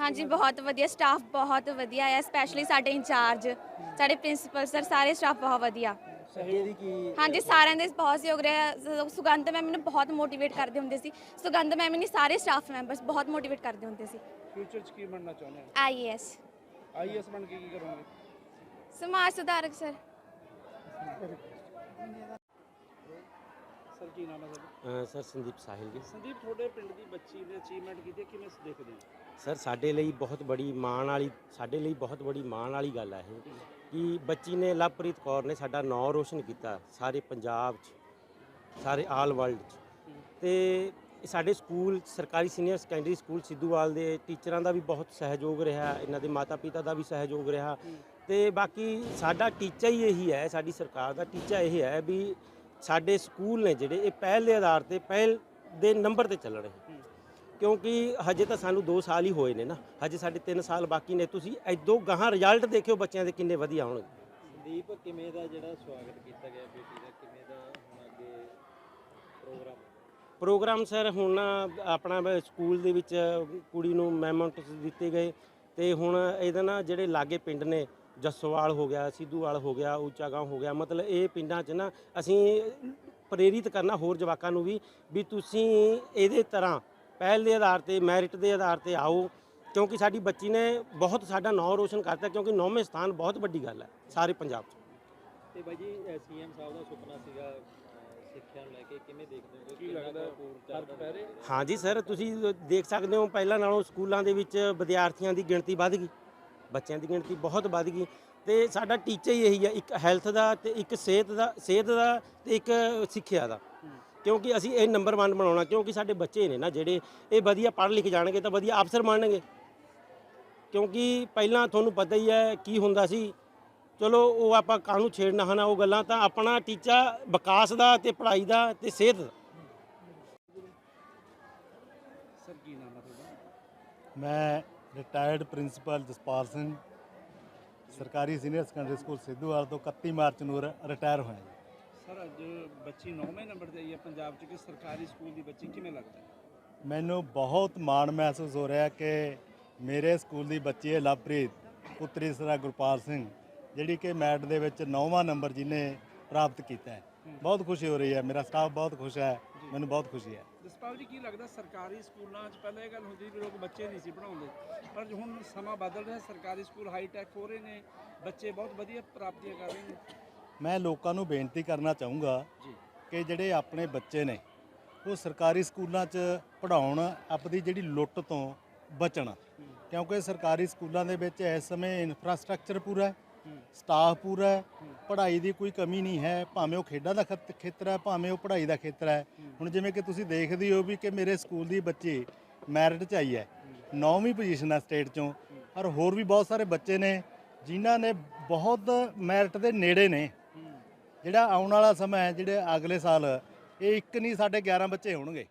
ਹਾਂਜੀ ਬਹੁਤ ਵਧੀਆ ਸਟਾਫ ਬਹੁਤ ਵਧੀਆ ਹੈ ਸਪੈਸ਼ਲੀ ਸਾਡੇ ਇੰਚਾਰਜ ਸਾਡੇ ਪ੍ਰਿੰਸੀਪਲ ਸਰ ਸਾਰੇ ਸਟਾਫ ਬਹੁਤ ਵਧੀਆ। ਅੱਗੇ ਦੀ ਕੀ ਹਾਂਜੀ ਸਾਰਿਆਂ ਦੇ ਬਹੁਤ ਸਹਿਯੋਗ ਰਿਹਾ ਸੁਗੰਧ ਮੈਮ ਮੈਨੂੰ ਬਹੁਤ ਮੋਟੀਵੇਟ ਕਰਦੇ ਹੁੰਦੇ ਸੀ। ਸੁਗੰਧ ਮੈਮ ਨੇ ਸਾਰੇ ਸਟਾਫ ਮੈਂਬਰਸ ਬਹੁਤ ਮੋਟੀਵੇਟ ਕਰਦੇ ਹੁੰਦੇ ਸੀ। ਫਿਊਚਰ 'ਚ ਕੀ ਬਣਨਾ ਚਾਹੁੰਦੇ ਹੋ? ਆਈਐਸ ਆਈਐਸ ਬਣ ਕੇ ਕੀ ਕਰੋਗੇ? ਸਮਾਜ ਸੁਧਾਰਕ ਸਰ ਸਰ ਕੀ ਨਾਮ ਹੈ ਤੁਹਾਡਾ? ਅ, ਸਰ ਸੰਦੀਪ ਸਾਹਿਲ ਜੀ। ਸੰਦੀਪ ਤੁਹਾਡੇ ਪਿੰਡ ਦੀ ਬੱਚੀ ਨੇ ਅਚੀਵਮੈਂਟ ਕੀਤੀ ਹੈ, ਕਿਵੇਂ ਦੇਖਦੇ ਹੋ? ਸਰ ਸਾਡੇ ਲਈ ਬਹੁਤ ਬੜੀ ਮਾਣ ਵਾਲੀ ਸਾਡੇ ਲਈ ਬਹੁਤ ਬੜੀ ਮਾਣ ਵਾਲੀ ਗੱਲ ਹੈ ਇਹ ਕਿ ਬੱਚੀ ਨੇ ਲਵਪ੍ਰੀਤ ਕੌਰ ਨੇ ਸਾਡਾ ਨਾਂ ਰੋਸ਼ਨ ਕੀਤਾ ਸਾਰੇ ਪੰਜਾਬ 'ਚ ਸਾਰੇ ਆਲ ਵਰਲਡ 'ਚ। ਤੇ ਸਾਡੇ ਸਕੂਲ ਸਰਕਾਰੀ ਸੀਨੀਅਰ ਸੈਕੰਡਰੀ ਸਕੂਲ ਸਿੱਧੂਵਾਲ ਦੇ ਟੀਚਰਾਂ ਦਾ ਵੀ ਬਹੁਤ ਸਹਿਯੋਗ ਰਿਹਾ ਇਹਨਾਂ ਦੇ ਮਾਤਾ ਪਿਤਾ ਦਾ ਵੀ ਸਹਿਯੋਗ ਰਿਹਾ। ਤੇ ਬਾਕੀ ਸਾਡਾ ਟੀਚਾ ਹੀ ਇਹੀ ਹੈ ਸਾਡੀ ਸਰਕਾਰ ਦਾ ਟੀਚਾ ਇਹ ਹੈ ਵੀ ਸਾਡੇ ਸਕੂਲ ਨੇ ਜਿਹੜੇ ਇਹ ਪਹਿਲ ਦੇ ਆਧਾਰ ਤੇ ਪਹਿਲ ਦੇ ਨੰਬਰ ਤੇ ਚੱਲਣੇ ਕਿਉਂਕਿ ਹਜੇ ਤਾਂ ਸਾਨੂੰ 2 ਸਾਲ ਹੀ ਹੋਏ ਨੇ ਨਾ। ਹਜੇ ਸਾਡੇ 3 ਸਾਲ ਬਾਕੀ ਨੇ। ਤੁਸੀਂ ਐਦੋਂ ਗਾਹਾਂ ਰਿਜ਼ਲਟ ਦੇਖਿਓ ਬੱਚਿਆਂ ਦੇ ਕਿੰਨੇ ਵਧੀਆ ਹੋਣਗੇ ਸੰਦੀਪ ਕਿਵੇਂ ਦਾ ਜਿਹੜਾ ਸਵਾਗਤ ਕੀਤਾ ਗਿਆ ਬੇਟੀ ਦਾ? ਕਿਵੇਂ ਦਾ ਹੁਣ ਅੱਗੇ ਪ੍ਰੋਗਰਾਮ? ਪ੍ਰੋਗਰਾਮ ਸਰ ਹੁਣ ਆਪਣਾ ਸਕੂਲ ਦੇ ਵਿੱਚ ਕੁੜੀ ਨੂੰ ਮੈਮੋਂਟਸ ਦਿੱਤੇ ਗਏ ਤੇ ਹੁਣ ਇਹਦਾ ਨਾ ਜਿਹੜੇ ਲਾਗੇ ਪਿੰਡ ਨੇ ਜੱਸੋਵਾਲ ਹੋ ਗਿਆ ਸਿੱਧੂਵਾਲ ਹੋ ਗਿਆ ਉੱਚਾ ਗਾਂਵ ਹੋ ਗਿਆ ਮਤਲਬ ਇਹ ਪਿੰਡਾਂ 'ਚ ਨਾ ਅਸੀਂ ਪ੍ਰੇਰਿਤ ਕਰਨਾ ਹੋਰ ਜਵਾਕਾਂ ਨੂੰ ਵੀ ਵੀ ਤੁਸੀਂ ਇਹਦੇ ਤਰ੍ਹਾਂ ਪਹਿਲ ਦੇ ਆਧਾਰ ਤੇ ਮੈਰਿਟ ਦੇ ਆਧਾਰ ਤੇ ਆਓ ਕਿਉਂਕਿ ਸਾਡੀ ਬੱਚੀ ਨੇ ਬਹੁਤ ਸਾਡਾ ਨਾਂ ਰੋਸ਼ਨ ਕਰਤਾ ਕਿਉਂਕਿ ਨੌਵੇਂ ਸਥਾਨ ਬਹੁਤ ਵੱਡੀ ਗੱਲ ਹੈ ਸਾਰੇ ਪੰਜਾਬ 'ਚ। ਤੇ ਬਾਈ ਜੀ ਸੀਐਮ ਸਾਹਿਬ ਦਾ ਸੁਪਨਾ ਸੀਗਾ ਸਿੱਖਿਆ ਨੂੰ ਲੈ ਕੇ ਕਿਵੇਂ ਦੇਖਦੇ ਹੋ? ਕੀ ਲੱਗਦਾ ਫ਼ਰਕ ਪੈ ਰਿਹਾ ਹਾਂਜੀ ਸਰ ਤੁਸੀਂ ਦੇਖ ਸਕਦੇ ਹੋ ਪਹਿਲਾਂ ਨਾਲੋਂ ਸਕੂਲਾਂ ਦੇ ਵਿੱਚ ਵਿਦਿਆਰਥੀਆਂ ਦੀ ਗਿਣਤੀ ਵੱਧ ਗਈ। ਬੱਚਿਆਂ ਦੀ ਗਿਣਤੀ ਬਹੁਤ ਵੱਧ ਗਈ ਤੇ ਸਾਡਾ ਟੀਚਾ ਹੀ ਇਹੀ ਹੈ ਇੱਕ ਹੈਲਥ ਦਾ ਤੇ ਇੱਕ ਸਿਹਤ ਦਾ ਸਿਹਤ ਦਾ ਤੇ ਇੱਕ ਸਿੱਖਿਆ ਦਾ। ਕਿਉਂਕਿ ਅਸੀਂ ਇਹ ਨੰਬਰ 1 ਬਣਾਉਣਾ ਕਿਉਂਕਿ ਸਾਡੇ ਬੱਚੇ ਨੇ ਨਾ ਜਿਹੜੇ ਇਹ ਵਧੀਆ ਪੜ੍ਹ ਲਿਖ ਜਾਣਗੇ ਤਾਂ ਵਧੀਆ ਅਫਸਰ ਬਣਨਗੇ। ਕਿਉਂਕਿ ਪਹਿਲਾਂ ਤੁਹਾਨੂੰ ਪਤਾ ਹੀ ਹੈ ਕੀ ਹੁੰਦਾ ਸੀ ਚਲੋ ਉਹ ਆਪਾਂ ਕਾਹਨੂੰ ਛੇੜਨਾ ਹਨਾ ਉਹ ਗੱਲਾਂ ਤਾਂ ਆਪਣਾ ਟੀਚਾ ਵਿਕਾਸ ਦਾ ਤੇ ਪੜ੍ਹਾਈ ਦਾ ਤੇ ਸਿਹਤ ਦਾ। ਸਰ ਕੀ ਨਾਮ ਹੈ ਤੁਹਾਡਾ? ਮੈਂ ਰਿਟਾਇਰਡ ਪ੍ਰਿੰਸੀਪਲ ਜਸਪਾਲ ਸਿੰਘ ਸਰਕਾਰੀ ਸੀਨੀਅਰ ਸੈਕੰਡਰੀ ਸਕੂਲ ਸਿੱਧੂਵਾਲ ਤੋਂ 31 ਮਾਰਚ ਨੂੰ ਰਿਟਾਇਰ ਹੋਇਆ ਜੀ। ਸਰ ਅੱਜ ਬੱਚੀ 9ਵੇਂ ਨੰਬਰ ਤੇ ਆਈ ਹੈ ਪੰਜਾਬ 'ਚ ਕਿ ਸਰਕਾਰੀ ਸਕੂਲ ਦੀ ਬੱਚੀ ਕਿਵੇਂ ਲੱਗਦਾ ਹੈ? ਮੈਨੂੰ ਬਹੁਤ ਮਾਣ ਮਹਿਸੂਸ ਹੋ ਰਿਹਾ ਕਿ ਮੇਰੇ ਸਕੂਲ ਦੀ ਬੱਚੀ ਹੈ ਲਵਪ੍ਰੀਤ ਪੁੱਤਰੀ ਸਰਾ ਗੁਰਪਾਲ ਸਿੰਘ ਜਿਹੜੀ ਕਿ ਮੈਟ ਦੇ ਵਿੱਚ 9ਵਾਂ ਨੰਬਰ ਜਿਹਨੇ ਪ੍ਰਾਪਤ ਕੀਤਾ ਹੈ ਬਹੁਤ ਖੁਸ਼ੀ ਹੋ ਰਹੀ ਹੈ ਮੇਰਾ ਸਟਾਫ ਬਹੁਤ ਖੁਸ਼ ਹੈ ਮੈਨੂੰ ਬਹੁਤ ਖੁਸ਼ੀ ਹੈ। ਜਸਪਾਲ ਜੀ ਕੀ ਲੱਗਦਾ ਸਰਕਾਰੀ ਸਕੂਲਾਂ 'ਚ ਪਹਿਲਾਂ ਇਹ ਗੱਲ ਹੁੰਦੀ ਵੀ ਲੋਕ ਬੱਚੇ ਨਹੀਂ ਸੀ ਪੜਾਉਂਦੇ ਪਰ ਹੁਣ ਸਮਾਂ ਬਦਲ ਰਿਹਾ ਸਰਕਾਰੀ ਸਕੂਲ ਹਾਈ ਟੈਕ ਹੋ ਰਹੇ ਨੇ ਬੱਚੇ ਬਹੁਤ ਵਧੀਆ ਪ੍ਰਾਪਤੀਆਂ ਕਰ ਰਹੇ ਨੇ। ਮੈਂ ਲੋਕਾਂ ਨੂੰ ਬੇਨਤੀ ਕਰਨਾ ਚਾਹੂੰਗਾ ਕਿ ਜਿਹੜੇ ਆਪਣੇ ਬੱਚੇ ਨੇ ਉਹ ਸਰਕਾਰੀ ਸਕੂਲਾਂ 'ਚ ਪੜ੍ਹਾਉਣ ਆਪਣੀ ਜਿਹੜੀ ਲੁੱਟ ਤੋਂ ਬਚਣ। ਕਿਉਂਕਿ ਸਰਕਾਰੀ ਸਕੂਲਾਂ ਦੇ ਵਿੱਚ ਇਸ ਸਮੇਂ ਇਨਫਰਾਸਟ੍ਰਕਚਰ ਪੂਰਾ ਹੈ। ਸਟਾਫ ਪੂਰਾ ਹੈ, ਪੜ੍ਹਾਈ ਦੀ ਕੋਈ ਕਮੀ ਨਹੀਂ ਹੈ, ਭਾਵੇਂ ਉਹ ਖੇਡਾਂ ਦਾ ਖਤ- ਖੇਤਰ ਹੈ, ਭਾਵੇਂ ਉਹ ਪੜ੍ਹਾਈ ਦਾ ਖੇਤਰ ਹੈ। ਹੁਣ ਜਿਵੇਂ ਕਿ ਤੁਸੀਂ ਦੇਖਦੇ ਹੋ ਵੀ ਕਿ ਮੇਰੇ ਸਕੂਲ ਦੀ ਬੱਚੀ ਮੈਰਿਟ 'ਚ ਆਈ ਹੈ, ਨੌਵੀਂ ਪੋਜੀਸ਼ਨ ਹੈ ਸਟੇਟ 'ਚੋਂ। ਔਰ ਹੋਰ ਵੀ ਬਹੁਤ ਸਾਰੇ ਬੱਚੇ ਨੇ ਜਿਨ੍ਹਾਂ ਨੇ ਬਹੁਤ ਮੈਰਿਟ ਦੇ ਨੇੜੇ ਨੇ। ਜਿਹੜਾ ਆਉਣ ਵਾਲਾ ਸਮਾਂ ਹੈ, ਜਿਹੜੇ ਅਗਲੇ ਸਾਲ, ਇਹ ਇੱਕ ਨਹੀਂ, ਸਾਡੇ 11 ਬੱਚੇ ਹੋਣਗੇ।